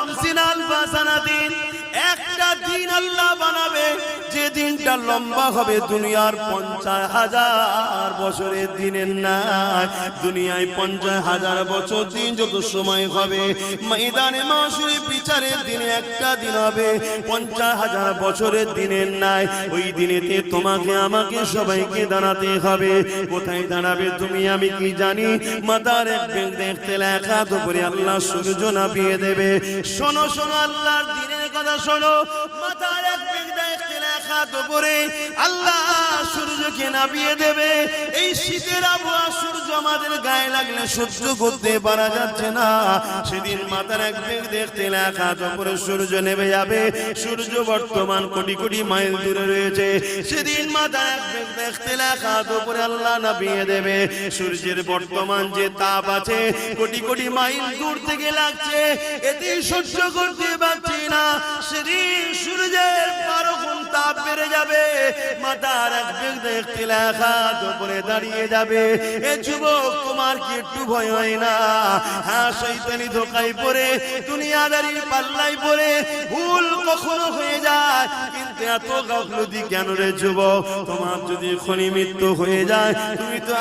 খামসিন alpha সানাতিন একটা দিন আল্লাহ বানাবে দিনটা লম্বা হবে, দুনিয়ার পঞ্চাশ হাজার বছরের দিনের নাই দুনিয়ায় পঞ্চাশ হাজার বছর দিন যত সময় হবে, ময়দানে মাসুরি বিচারের দিনে একটা দিন হবে, পঞ্চাশ হাজার বছরের দিনের নাই ওই দিনেতে তোমাকে, আমাকে সবাইকে দাঁড়াতে হবে। কোথায় দাঁড়াবে তুমি আমি কি জানি? মাতার এক বেগ দেখতে লেখা করে আল্লাহ সূর্য নাপিয়ে দেবে। শোনো শোনো, আল্লাহর দিনের কথা শোনো। মাতার এক বেগ দেখতে তো করে আল্লাহ সূর্যকে নাপিয়ে দেবে। এই শীতের আবহাওয়া সূর্য আমাদের গায়ে লাগলে করতে পারা যাচ্ছে না। সেদিন তো সূর্য নেমে যাবে। সূর্য বর্তমান কোটি কোটি মাইল দূরে রয়েছে। সেদিন মাতার এক বেগ দেখতে লেখা করে আল্লাহ নাপিয়ে দেবে। সূর্যের বর্তমান যে তাপ আছে, কোটি কোটি মাইল দূর থেকে লাগছে। এতে সহ্য করতে পারছি না। সেদিন সূর্যের গুণ তাপ বেড়ে যাবে, মাতার এক বেগ দেখতে লেখা উপরে দাঁড়িয়ে যাবে। এ যুবক, তোমার কি একটু ভয় হয় না? হ্যাঁ শৈতানি ধোকায় পড়ে দুনিয়াদারি পাল্লাই পড়ে, ভুল কখনো হয়ে যায়। কিন্তু এত গাফলতি কেন রে যুবক? তোমার যদি খনি মৃত্যু হয়ে যায়, তুমি তো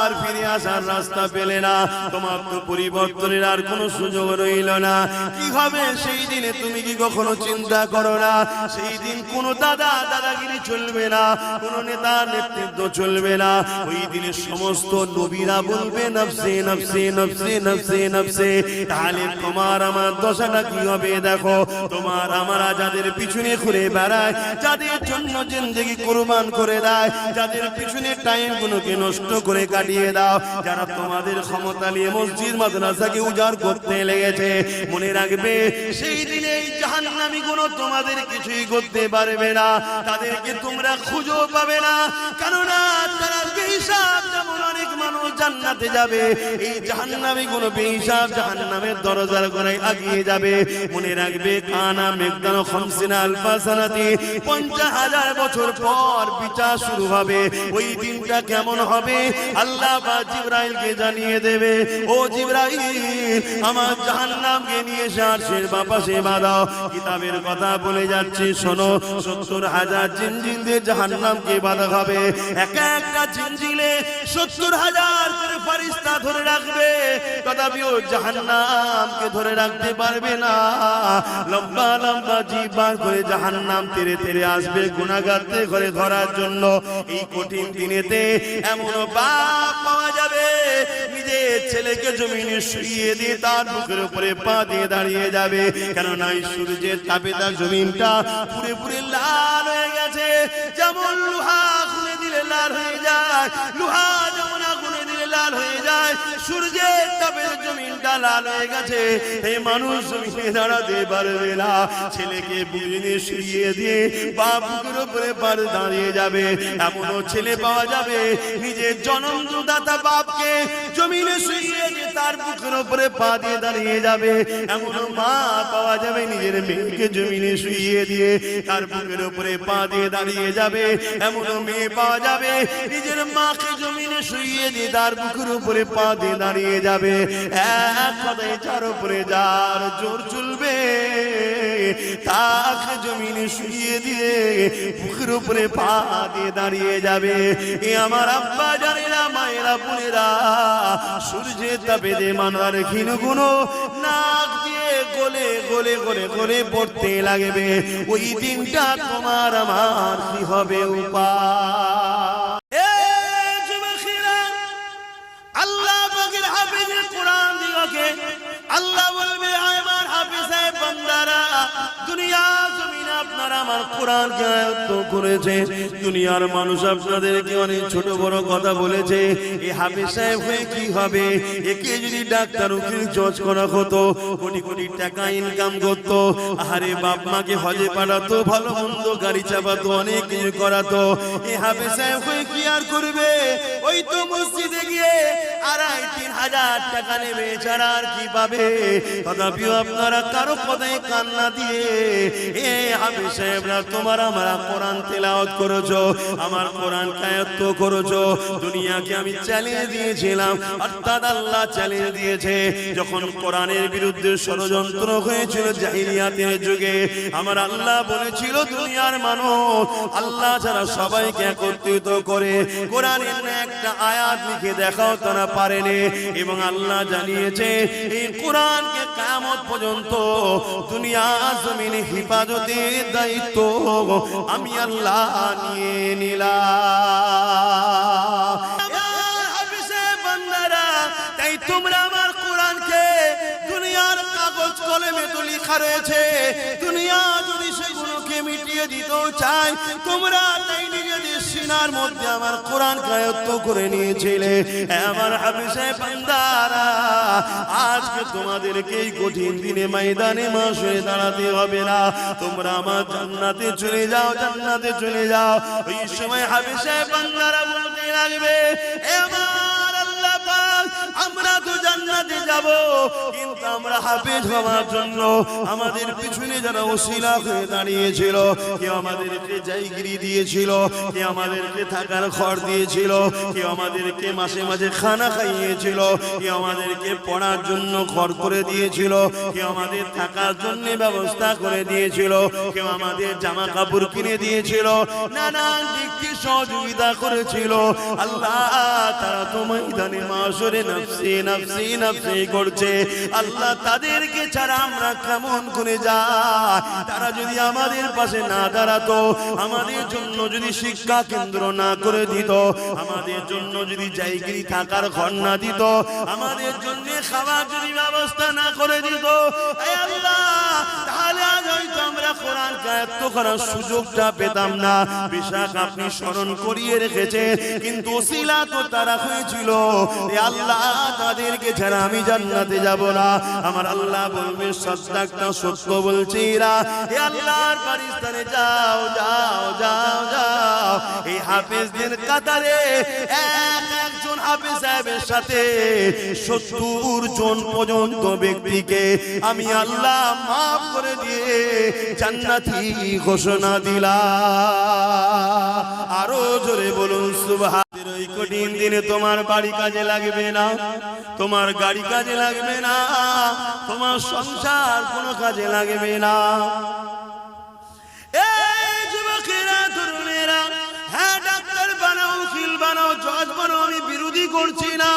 আর ফিরে আসার রাস্তা পেলে না। তোমার তো পরিবর্তনের আর কোনো সুযোগ রইল না। কি হবে সেই দিনে তুমি কি কখনো চিন্তা করো না? সেই দিন কোনো দাদা, দাদাগিরি চলবে না, কোনো নেতা নেতৃত্ব চলবে না। ওই দিনে সমস্ত নবীরা বলবে নফসে নফসে নফসে নফসে নফসে তাহলে তোমার আমার দশাটা কি হবে দেখো। তোমার আমরা যাদের পিছনে ঘুরে বেড়ায়, যাদের জন্য জিন্দগি কোরবান করে দেয়, যাদের পিছনে টাইম গুলোকে নষ্ট করে কাটিয়ে দাও। যারা তোমাদের ক্ষমতা নিয়ে মসজিদ, মাদ্রাসাকে উজাড় করতে লেগেছে, মনে রাখবে, সেই দিনে জাহান্নামী গুলো তোমাদের কিছুই করতে পারবে না। তাদেরকে তোমরা খুঁজেও পাবে না। কেননা তারা হিসাব যেমন অনেক জান্নাতে যাবে। এই জাহান্নামী কোন বেহিসাব জাহান্নামের দরজার গোড়ায় আগিয়ে যাবে। মনে রাখবে কানা মেঘদানো খমসিনা আলফা সানাতি। পঞ্চাশ হাজার বছর পর বিচার শুরু হবে। ওই দিনটা কেমন হবে? আল্লাহ বা জিব্রাইলকে জানিয়ে দেবে, ও জিব্রাইল, আমার জাহান্নামকে নিয়ে কিতাবের কথা বলে যাচ্ছি, শোনো, সত্তর হাজার জিনজিনদের জাহান্নামকে বাঁধা হবে। এক একটা জিনজিলে সত্তর হাজার ধরার জন্য। ছেলেকে জমিনে শুইয়ে দিয়ে তার উপরে পা দিয়ে দাঁড়িয়ে যাবে। কেননা এই সূর্যের তাপে তার জমিনটা পুরে পুরে লাল হয়ে গেছে। যেমন লোহা খুলে দিলে লাল হয়ে যায়। লোহা যেমন লাল হয়ে যায়। সূর্যের তাপের জমিনটা লাল হয়ে গেছে। এই মানুষ জমিনে দাঁড়াতে পারবে না। ছেলেকে বুঝিয়ে শুইয়ে দিয়ে বাপ উপরে পার দাঁড়িয়ে যাবে। এমনও ছেলে পাওয়া যাবে। নিজের জনমদাতা বাপকে জমিনে শুইয়ে দিয়ে তার বুকের উপরে পা দিয়ে দাঁড়িয়ে যাবে। এমন মা পাওয়া যাবে নিজের মেয়েকে জমিনে শুইয়ে দিয়ে তার বুকের উপরে পা দিয়ে দাঁড়িয়ে যাবে। এমন মেয়ে পাওয়া যাবে। নিজের মাকে জমিনে শুইয়ে দিয়ে তার বুকের উপরে পা দিয়ে দাঁড়িয়ে যাবে। এক যার উপরে যার জোর চলবে, তাকে জমিনে শুইয়ে দিয়ে বুকের উপরে পা দিয়ে দাঁড়িয়ে যাবে। এ আমার আব্বা, জানেরা, মায়েরা, বোনেরা, সূর্যের তাপে দে মানার গুণ, নাক দিয়ে গলে গলে গলে গলে পড়তে লাগবে। ওই দিনটা তোমার আমার কি হবে উপায়? কোরআন দিগকে। আল্লাহ বলবে আমার বান্দারা, দুনিয়া জমিন আপনারা আমার কোরআন আয়ত্ত করেছে। দুনিয়ার মানুষ আপনাদেরকে অনেক ছোট বড় কথা বলেছে। এ হাফিজ সাহেব হয়ে কি হবে? একে যদি ডাক্তার উকিল জজ করা হতো, কোটি কোটি টাকা ইনকাম আরে বাপ মাকে হজে পাঠাতো, ভালো মন্দ গাড়ি চাপাতো, অনেক কিছু করাতো। এই হাফিজ সাহেব কি আর করবে? ওই তো মসজিদে গিয়ে আড়াই, তিন হাজার টাকা নেবে এছাড়া আর কি পাবে? তথাপিও আপনারা কারও পদে কান্না দিয়ে, এ হাফিজ সাহেবরা, তোমার আমার কোরআন তেলাওয়াত করেছ, আমার কোরআন কায়ত্ত করেছ। দুনিয়াকে আমি চ্যালেঞ্জ দিয়েছিলাম, অর্থাৎ আল্লাহ চ্যালেঞ্জ দিয়েছে। যখন কোরআনের বিরুদ্ধে ষড়যন্ত্র হয়েছিল জাহিলিয়াতের যুগে, আমার আল্লাহ বলেছিল, দুনিয়ার মানুষ আল্লাহ ছাড়া সবাইকে একত্রিত করে কোরআনের একটা আয়াত লিখে দেখাও তারা পারেনি এবং আল্লাহ জানিয়েছে, এই কোরআনকে কামত পর্যন্ত দুনিয়া জমিনে হিফাজতের দায়িত্ব আমি আল্লাহ নিয়ে নিলাম। লেখা রয়েছে দুনিয়া যদি সেগুলোকে মিটিয়ে দিতেও চায় তোমরা তাই নিজেদের সিনার মধ্যে আমার কোরআন কায়ত্ত করে নিয়েছিলে। হ্যাঁ, আমার হাফিজে বান্দারা আজকে তোমাদেরকে এই কঠিন দিনে ময়দানে মাসে দাঁড়াতে হবে না। তোমরা আমার জান্নাতে চলে যাও জান্নাতে চলে যাও। ওই সময় হাফিজে বান্দারা বলতে লাগবে "এ আমার জান্নাতে যাব, কিন্তু আমরা হাফেজ হওয়ার জন্য আমাদের পিছনে যারা ওসিলা হয়ে দাঁড়িয়েছিল, কেউ আমাদেরকে জায়গিরি দিয়েছিল, কেউ আমাদেরকে থাকার ঘর দিয়েছিল, কেউ আমাদেরকে মাসে মাঝে খানা খাইয়েছিল, কেউ আমাদেরকে পড়ার জন্য ঘর করে দিয়েছিল, কেউ আমাদের থাকার জন্য ব্যবস্থা করে দিয়েছিল, কেউ আমাদের জামা কাপড় কিনে দিয়েছিল, নানান দিক সহযোগিতা করেছিল। আল্লাহ তারা তো ময়দানে মাসরে নফসি নফসি নফসি। করছে। আল্লাহ তাদেরকে ছাড়া আমরা কেমন করে যাই? তারা যদি আমাদের পাশে না দাঁড়াতো, আমাদের জন্য যদি শিক্ষা কেন্দ্র না করে দিত, আমাদের জন্য যদি জায়গিরি থাকার ঘর না দিত, আমাদের জন্য খাবার যদি ব্যবস্থা না করে দিত আল্লাহ কোরআন কায়ত্ত করার সুযোগটা পেতাম না। আপনি স্মরণ করিয়ে রেখেছে, কিন্তু ওসিলা তো তারা হয়েছিল। আল্লাহ তাদেরকে ছাড়া আমি জান্নাতে যাব না। আমার আল্লাহ বলবে সত্য বলছি আল্লাহর যাও যাও যাও যাও। এই কাতারে এক একজন হাফেজ সাহেবের সাথে সত্তর জন পর্যন্ত ব্যক্তিকে আমি আল্লাহ মাফ করে দিয়ে জান্নাতি ঘোষণা দিলা। আরও জোরে বলুন সুবহানের ওই কঠিন দিনে তোমার বাড়ি কাজে লাগবে না, তোমার গাড়ি কাজে লাগবে না, তোমার সংসার কোনো কাজে লাগবে না। এই যুবকেরা, তরুণেরা হ্যাঁ ডাক্তার বানাও, উকিল বানাও, জজ বানাও, আমি বিরোধী করছি না।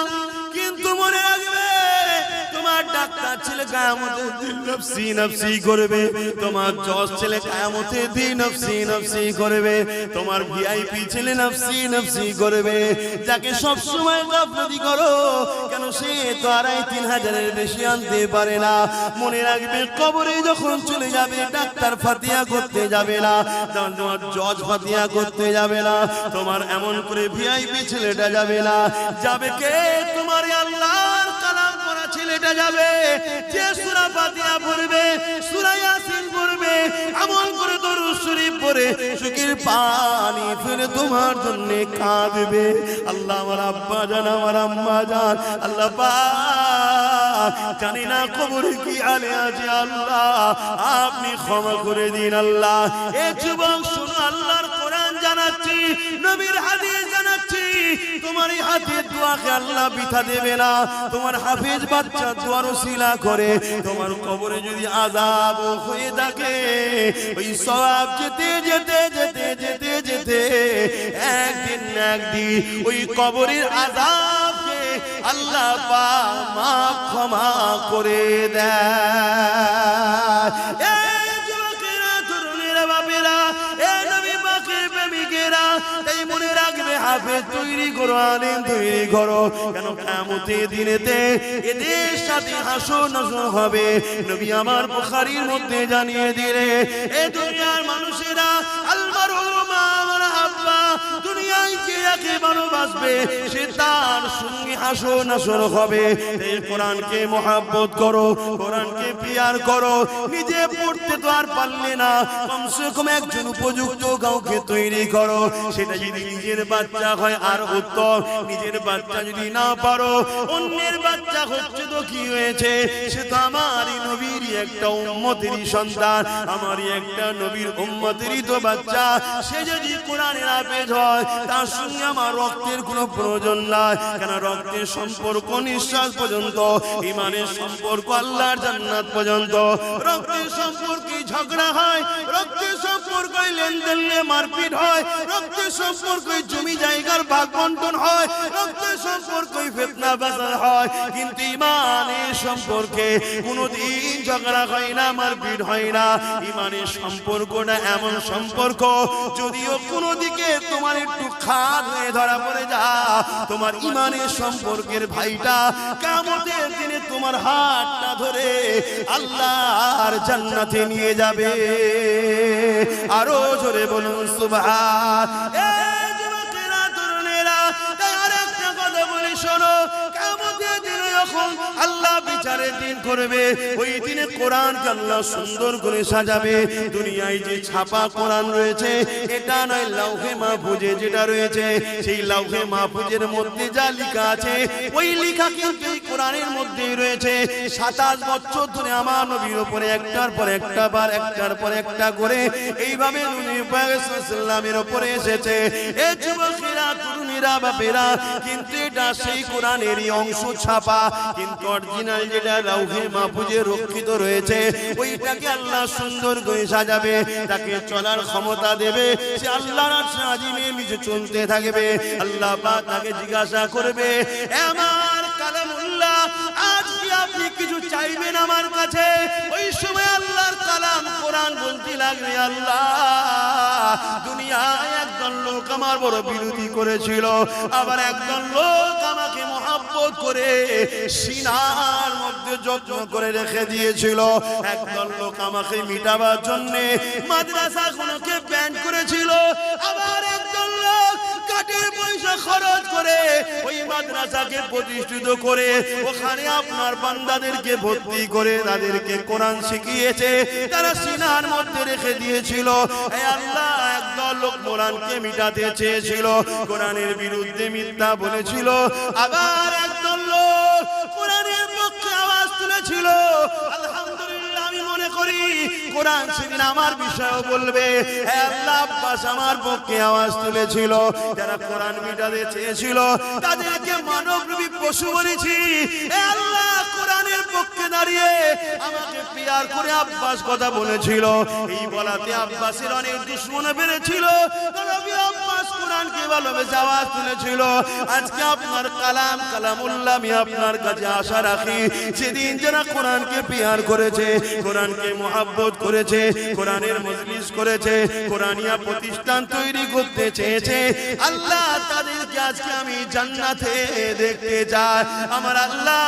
ডাক্তার ছেলে কায়ামতের দিন নফসি নফসি করবে। তোমার জজ ছেলে কায়ামতের দিন নফসি নফসি করবে। তোমার ভিআইপি ছেলে নফসি নফসি করবে। যাকে সব সময় করো, কেন সে তো আড়াই তিন হাজারের বেশি আনতে পারে না। মনে রাখবে, কবরে যখন চলে যাবে, ডাক্তার ফাতিয়া করতে যাবে না, তোমার জজ ফাতিয়া করতে যাবে না, তোমার এমন করে ভিআইপি ছেলেটা যাবে না। যাবে কে? তোমার কালাম ছেলেটা যাবে। যে সূরা ফাতিহা পড়বে, সূরা ইয়াসিন পড়বে, আমল করে দরুদ শরীফ পড়ে চোখের পানি ফেলে তোমার জন্য কাঁদবে। আল্লাহ আমার আব্বা জান, আমার আম্মা জান, আল্লাহ জানি না কবরে কি আলে আছে আল্লাহ। আপনি ক্ষমা করে দিন আল্লাহ। এ যুবক, শুনো নবীর হাদিস জানাচ্ছি, তোমার এই হাতের দোয়াকে আল্লাহ বিথা দেবে না। তোমার হাফিজ বাচ্চা দোয়ার শিলা করে, তোমার কবরে যদি আজাব হয়ে থাকে, ওই সব যেতে যেতে যেতে যেতে যেতে, একদিন একদিন ওই কবরের আজাবকে আল্লাহ মা ক্ষমা করে দেয়। হাফেজ তৈরি করো, আলিম তৈরি করো। কেন কামতে দিনেতে এদের সাথে হবে? নবী আমার মধ্যে জানিয়ে দিলে, এ দুনিয়ার মানুষেরা কোরআনকে করো, কোরআনকে পিয়ার করো পড়তে তো আর পারলে না। কমসে কম একজন উপযুক্ত কাউকে তৈরি করো। সেটা যদি নিজের বাচ্চা হয়, আর উত্তম। নিজের বাচ্চা যদি না পারো, অন্যের বাচ্চা হচ্ছে তো কি হয়েছে? সে তো আমারই নবীরই একটা উম্মতেরই সন্তান। আমারই একটা নবীর উম্মতেরই তো বাচ্চা। সে যদি কোরআনের আপেজ হয়, তার সঙ্গে আমার রক্তের কোনো প্রয়োজন নাই। কেন রক্তের সম্পর্ক নিঃশ্বাস পর্যন্ত ইমানের সম্পর্ক আল্লাহর জান্নাত পর্যন্ত। রক্তের সম্পর্কে ঝগড়া হয় সম্পর্কে লেনদেন মারপিট হয় সম্পর্কে জমি জায়গার ভাগ বন্টন হয় সম্পর্কে ফেতনা হয়। কিন্তু ইমানের সম্পর্কে কোনোদিন ঝগড়া হয় না, মারপিট হয় না। ইমানের সম্পর্কটা এমন সম্পর্ক, যদিও কোনো দিকে তোমার একটু খাদ হয়ে ধরা পড়ে যা, তোমার ইমানের সম্পর্কের ভাইটা কামতের দিনে তোমার হাতটা ধরে আল্লাহর জান্নাতে নিয়ে যাবে। আরও জোরে বলুন সুবহান। আল্লাহ বিচারের দিন করবে। ওই দিনে কোরআন আল্লাহ সুন্দর করে সাজাবে। দুনিয়ায় যে ছাপা কোরআন রয়েছে, এটা নয় লাউহে মাহফুজে যেটা রয়েছে। সেই লাউহে মাহফুজের মধ্যে যা লেখা আছে, ওই লেখা কিন্তু এই কোরআনের মধ্যেই রয়েছে। সাতাশ বছর ধরে আমার নবীর উপরে একটার পর একটা বার, একটার পর একটা করে, এইভাবে ইসলামের উপরে এসেছে। এ যুবকেরা তরুণীরা বাপেরা কিন্তু এটা সেই কোরআনেরই অংশ ছাপা। কিন্তু অরিজিনাল যেটা লাউহে মাহফুজে রক্ষিত রয়েছে, ওইটাকে আল্লাহ সুন্দর করে সাজাবে, তাকে চলার ক্ষমতা দেবে। সে আল্লাহর আজিমে নিজে চলতে থাকবে। আল্লাহ বা তাকে জিজ্ঞাসা করবে, "এ আমার কালামুল্লাহ আজ আপনি কিছু চাইবেন আমার কাছে? ওই সময় আল্লাহর কালাম কোরআন বলতে লাগবে আল্লাহ, দুনিয়ায় একজন লোক আমার বড় বিরোধী করেছিল। আবার একজন লোক আমাকে মহাব্বত করে সিনার মধ্যে যত্ন করে রেখে দিয়েছিল। একজন লোক আমাকে মিটাবার জন্য করেছিল। আবার পয়সা খরচ করে ওই মাদ্রাসাকে প্রতিষ্ঠিত করে ওখানে আপনার বান্দাদেরকে ভর্তি করে তাদেরকে কোরআন শিখিয়েছে, তারা সিনার মধ্যে রেখে দিয়েছিল। আল্লাহ একদল লোক কোরআনকে মিটাতে চেয়েছিল, কোরআনের বিরুদ্ধে মিথ্যা বলেছিল। আবার করি। কোরআন সেদিন আমার বিষয়ও বলবে। আব্বাস আমার পক্ষে আওয়াজ তুলেছিল, যারা কোরআন মিটাতে চেয়েছিল, তাদেরকে মানবরূপী পশু বলেছি। আল্লাহ, কোরআনের পক্ষে দাঁড়িয়ে আমাকে পিয়ার করে আব্বাস কথা বলেছিল। এই বলাতে আব্বাসের অনেক দুশ্মন বেড়েছিল। আব্বাস কোরআনকে ভালোবেসে আওয়াজ তুলেছিল। আজকে আপনার কালাম, কালামুল্লাহ আমি আপনার কাছে আশা রাখি। সেদিন যারা কোরআনকে পিয়ার করেছে, কোরআনকে মোহাব্বত করেছে, কোরআনের মজলিস করেছে, কোরআনিয়া প্রতিষ্ঠান তৈরি করতে চেয়েছে, আল্লাহ তাদেরকে আজকে আমি জান্নাতে দেখতে চাই। আমার আল্লাহ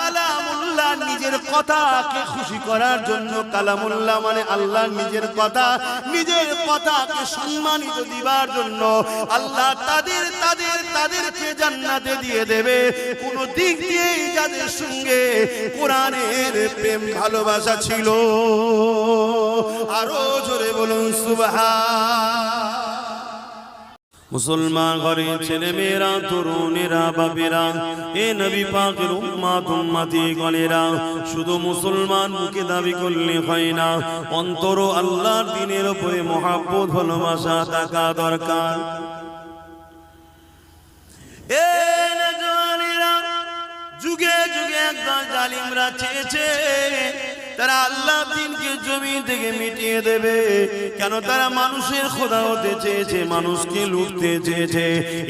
কালামুল্লাহ নিজের কথাকে খুশি করার জন্য, কালামুল্লাহ মানে আল্লাহ নিজের কথা, নিজের কথাকে সম্মানিত দিবার জন্য, আল্লাহ তাদের তাদের, তাদেরকে জান্নাতে দিয়ে দেবে। কোন দিক দিয়েই যাদের সঙ্গে কোরআনের প্রেম ভালোবাসা ছিল, আরও জোরে বলুন, সুবহান। মুসলমান ঘরে ছেলে মেয়েরা, তরুণেরা, বাপেরা, এ নবী পাকের উম্মাত, উম্মাতি গণেরা, শুধু মুসলমান মুখে দাবি করলে হয় না অন্তর আল্লাহর দিনের উপরে মহাব্বত, ভালোবাসা থাকা দরকার। যুগে যুগে একদল জালিমরা চেয়েছে। তারা আল্লাহ দিনকে জমি থেকে মিটিয়ে দেবে। কেন তারা মানুষের খোদা হতে চেয়েছে, মানুষকে লুটতে চেয়েছে।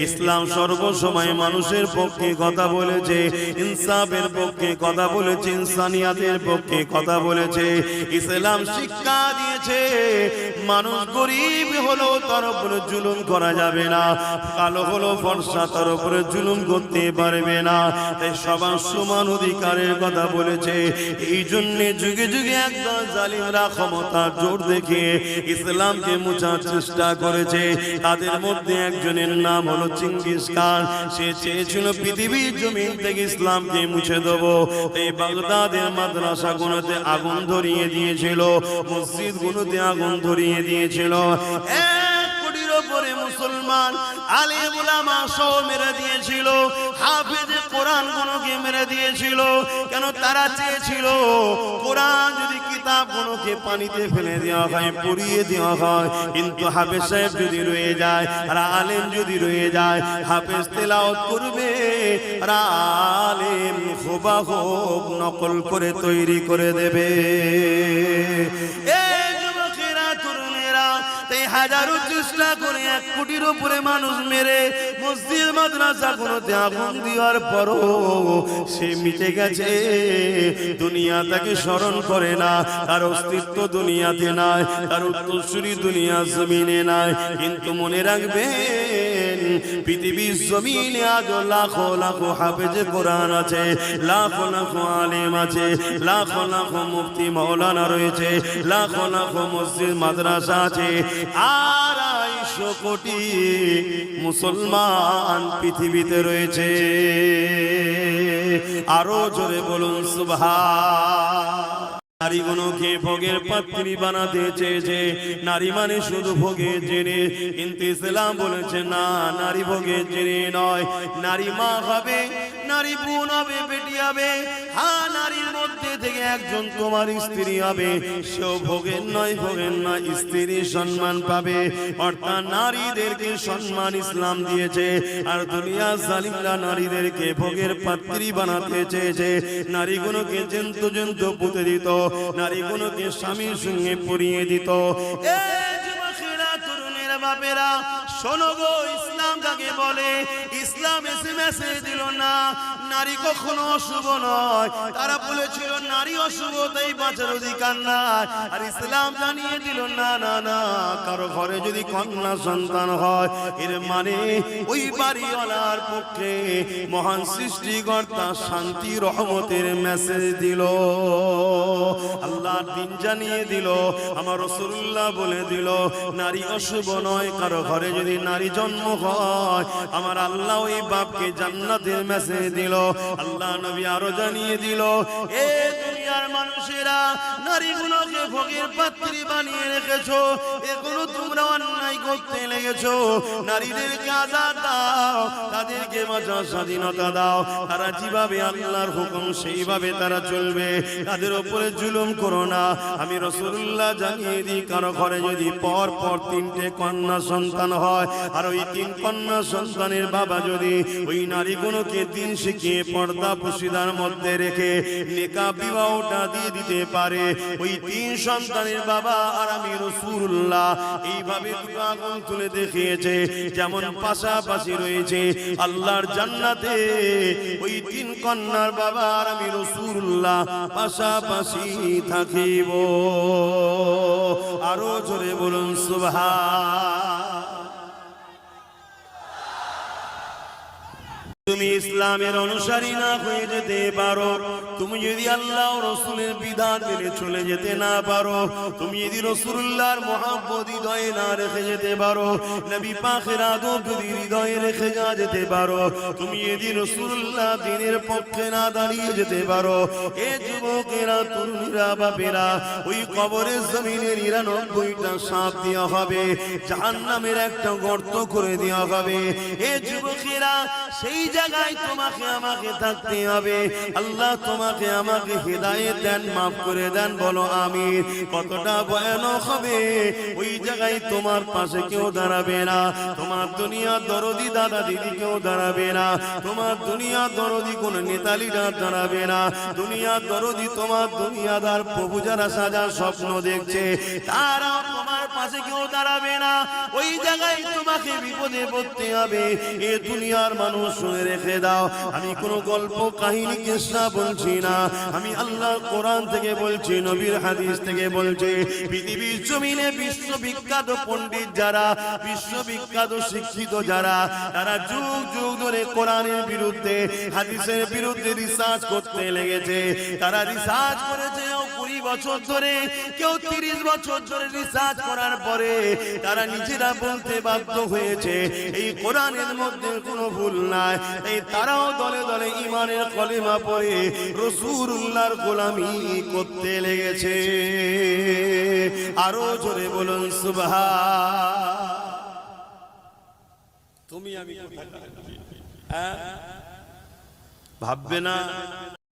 ইসলাম সর্বসময় মানুষের পক্ষে কথা বলেছে, ইনসাফের পক্ষে কথা বলেছে, ইনসানিয়াতের পক্ষে কথা বলেছে। ইসলাম শিক্ষা দিয়েছে, মানুষ গরিব হলো তার উপরে জুলুম করা যাবে না, কালো হলো ফর্সা তার উপরে জুলুম করতে পারবে না। তাই সবার সমান অধিকারের কথা বলেছে। এই জন্যে যুগে যুগে একদল জালিমরা ক্ষমতার জোর দেখিয়ে ইসলামকে মুছার চেষ্টা করেছে। তাদের মধ্যে একজনের নাম হলো চিঙ্গিস খান। সে চেয়েছিল পৃথিবীর জমিন থেকে ইসলামকে মুছে দেবো। এই বাগদাদের মাদ্রাসা গুলোতে আগুন ধরিয়ে দিয়েছিল মসজিদ গুলোতে আগুন ধরিয়ে দিয়েছিল। মুসলমান আলে উলামা সহ মেরে দিয়েছিল, হাফেজ কোরআন গুলোকে মেরে দিয়েছিল। কেন তারা চেয়েছিল, কোরআন যদি কিতাব গুলোকে পানিতে ফেলে দেওয়া হয়, পুড়িয়ে দেওয়া হয়, কিন্তু হাফেজ সাহেব যদি রয়ে যায়, আর আলেম যদি রয়ে যায়, হাফেজ তেলাওয়াত করবে, আর আলেম হুবাহুব নকল করে তৈরি করে দেবে। তাই হাজারো চেষ্টা করে এক কোটির উপরে মানুষ মেরে মসজিদ, মাদ্রাসা কোনো আগুন দেওয়ার পরও সে মিটে গেছে। দুনিয়া তাকে স্মরণ করে না, তার অস্তিত্ব দুনিয়াতে নাই, তার উত্তরসূরি দুনিয়া জমিনে নাই। কিন্তু মনে রাখবেন পৃথিবীর জমিনে আজ লাখো লাখো হাফেজে কোরআন আছে, লাখো লাখো আলেম আছে, লাখো লাখো মুফতি মৌলানা রয়েছে, লাখো লাখো মসজিদ, মাদ্রাসা আছে। আড়াইশো কোটি মুসলমান পৃথিবীতে রয়েছে। আরও জোরে বলুন সুবহা নারীগুলোকে ভোগের পাত্রী বানাতে চেয়েছে। নারী মানে শুধু ভোগে জেনে কিন্তু ইসলাম বলেছে, না, নারী ভোগে জেনে নয়। নারী মা হবে, নারী বোন হবে, বেটি হবে। হ্যাঁ নারীর মধ্যে থেকে একজন তোমার স্ত্রী হবে। সেও ভোগের নয় ভোগের নয় স্ত্রী সম্মান পাবে। অর্থাৎ নারীদেরকে সম্মান ইসলাম দিয়েছে। আর দুনিয়া জালিমরা নারীদেরকে ভোগের পাত্রী বানাতে চেয়েছে। নারীগুলোকে জন্ত জন্ত পুঁতে দিত। নারীগুলোকে স্বামীর সঙ্গে পরিয়ে দিত। এ যুবকেরা, তরুণেরা, বাপেরা, শোনো গো, ইসলাম কাকে বলে? ইসলাম এসে মেসেজ দিল না। নারী কখনো অশুভ নয়। তারা বলেছিল, নারী অশুভ, তাই বাঁচার অধিকার নাই। আর ইসলাম জানিয়ে দিল, না না না, কারও ঘরে যদি কন্যা সন্তান হয়, এর মানে ওই বাড়িওয়ালার পক্ষে মহান সৃষ্টিকর্তা শান্তি, রহমতের মেসেজ দিল। আল্লাহ দিন জানিয়ে দিল, আমার রসুল্লাহ বলে দিল, নারী অশুভ নয়, কারও ঘরে যদি নারী জন্ম হয়, আমার আল্লাহ ওই বাপকে জান্নাতের মেসেজ দিল। আল্লাহ নবী আরও জানিয়ে দিল এ মানুষেরা নারীগুলোকে ভোগের পাত্রী বানিয়ে রেখেছো। এগুলো তোমরা অন্যায় করতে লেগেছো। নারীদেরকে আজাদ দাও, তাদেরকে বাঁচার স্বাধীনতা দাও। তারা যেভাবে আল্লাহর হুকুম, সেইভাবে তারা চলবে। তাদের উপরে জুলুম করো না। আমি রসুল্লাহ জানিয়ে দিই, কারও ঘরে যদি পর পর তিনটে কন্যা সন্তান হয়, আর ওই তিন কন্যা সন্তানের বাবা যদি ওই নারীগুলোকে দিন শিখিয়ে পর্দা পুশিদার মধ্যে রেখে নেকা বিবাহটা দিয়ে দিতে পারে। ওই তিন সন্তানের বাবা আর আমি রসুল্লাহ এইভাবে আগুন তুলে দেখিয়েছে, যেমন পাশাপাশি রয়েছে আল্লাহর জান্নাতে। ওই তিন কন্যার বাবা আর আমি রসুল্লাহ পাশাপাশি থাকিব। আরও জোরে বলুন সুভা তুমি ইসলামের অনুসারী না হয়ে যেতে পারো, তুমি যদি আল্লাহ রসুলের বিধান মেনে চলে যেতে না পারো, তুমি যদি রসুল্লাহর মহাব্বত হৃদয়ে না রেখে যেতে পারো, নবী পাখের আদব যদি হৃদয়ে রেখে যা যেতে পারো, তুমি যদি রসুল্লাহ দিনের পক্ষে না দাঁড়িয়ে যেতে পারো, এ যুবকেরা, তরুণীরা, বাপেরা, ওই কবরের জমিনে নিরানব্বইটা সাপ দেওয়া হবে জাহান নামের একটা গর্ত করে দেওয়া হবে। এ যুবকেরা সেই জায়গায় তোমাকে আমাকে থাকতে হবে। আল্লাহ তোমাকে আমাকে হৃদায়ত দেন, মাফ করে দেন, বলো আমি কতটা ভয়ানক হবে। ওই জায়গায় তোমার পাশে কেউ দাঁড়াবে না। তোমার দুনিয়া দরদি দাদা দিদি কেউ দাঁড়াবে না। তোমার দুনিয়া দরদি কোন নেতা লিডার দাঁড়াবে না। দুনিয়া দরদি তোমার দুনিয়াদার প্রভু যারা সাজা স্বপ্ন দেখছে তারা তোমার পাশে কেউ দাঁড়াবে না। ওই জায়গায় তোমাকে বিপদে পড়তে হবে। এ দুনিয়ার মানুষ শুনে রেখে দাও। আমি কোনো গল্প, কাহিনী, কেসা বলছি না। আমি আল্লাহ কোরআন থেকে বলছি, নবীর হাদিস থেকে বলছি। পৃথিবীর জমিনে বিশ্ববিখ্যাত পণ্ডিত যারা, বিশ্ববিখ্যাত শিক্ষিত যারা, তারা যুগ যুগ ধরে কোরআনের বিরুদ্ধে, হাদিসের বিরুদ্ধে রিসার্চ করতে লেগেছে। তারা রিসার্চ করেছে কুড়ি বছর ধরে, কেউ তিরিশ বছর ধরে রিসার্চ করার পরে তারা নিজেরা বলতে বাধ্য হয়েছে, এই কোরআনের মধ্যে কোনো ভুল নাই। এই তারাও দলে দলে ইমানের কলিমা পড়ে রসুল্লাহর গোলামি করতে লেগেছে। আরও জোরে বলুন সুবহা তুমি আমি হ্যাঁ? ভাববে না।